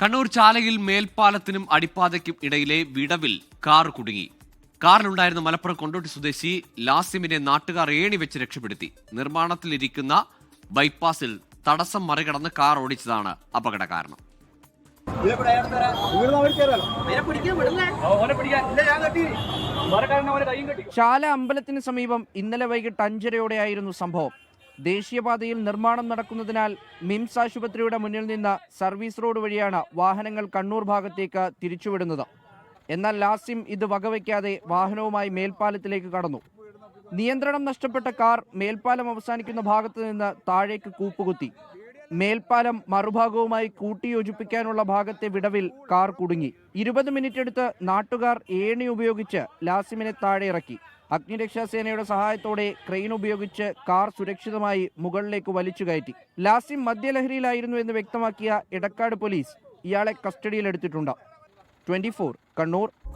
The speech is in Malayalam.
കണ്ണൂർ ചാലയിൽ മേൽപ്പാലത്തിനും അടിപ്പാതയ്ക്കും ഇടയിലെ വിടവിൽ കാർ കുടുങ്ങി. കാറിലുണ്ടായിരുന്ന മലപ്പുറം കൊണ്ടോട്ടി സ്വദേശി ലാസിമിനെ നാട്ടുകാർ ഏണി വെച്ച് രക്ഷപ്പെടുത്തി. നിർമ്മാണത്തിലിരിക്കുന്ന ബൈപ്പാസിൽ തടസ്സം മറികടന്ന് കാർ ഓടിച്ചതാണ് അപകട കാരണം ചാല അമ്പലത്തിന് സമീപം ഇന്നലെ വൈകിട്ട് അഞ്ചരയോടെയായിരുന്നു സംഭവം. ദേശീയപാതയിൽ നിർമ്മാണം നടക്കുന്നതിനാൽ മിംസ് ആശുപത്രിയുടെ മുന്നിൽ നിന്ന് സർവീസ് റോഡ് വഴിയാണ് വാഹനങ്ങൾ കണ്ണൂർ ഭാഗത്തേക്ക് തിരിച്ചുവിടുന്നത്. എന്നാൽ ലാസിം ഇത് വകവയ്ക്കാതെ വാഹനവുമായി മേൽപ്പാലത്തിലേക്ക് കടന്നു. നിയന്ത്രണം നഷ്ടപ്പെട്ട കാർ മേൽപ്പാലം അവസാനിക്കുന്ന ഭാഗത്ത് നിന്ന് താഴേക്ക് കൂപ്പുകുത്തി. മേൽപ്പാലം മറുഭാഗവുമായി കൂട്ടിയോജിപ്പിക്കാനുള്ള ഭാഗത്തെ വിടവിൽ കാർ കുടുങ്ങി. ഇരുപത് മിനിറ്റ് എടുത്ത് നാട്ടുകാർ ഏണി ഉപയോഗിച്ച് ലാസിമിനെ താഴെ ഇറക്കി. അഗ്നിരക്ഷാസേനയുടെ സഹായത്തോടെ ക്രെയിൻ ഉപയോഗിച്ച് കാർ സുരക്ഷിതമായി മുകളിലേക്ക് വലിച്ചു കയറ്റി. ലാസിം മദ്യലഹരിയിലായിരുന്നു എന്ന് വ്യക്തമാക്കിയ ഇടക്കാട് പോലീസ് ഇയാളെ കസ്റ്റഡിയിലെടുത്തിട്ടുണ്ട്. ട്വന്റി കണ്ണൂർ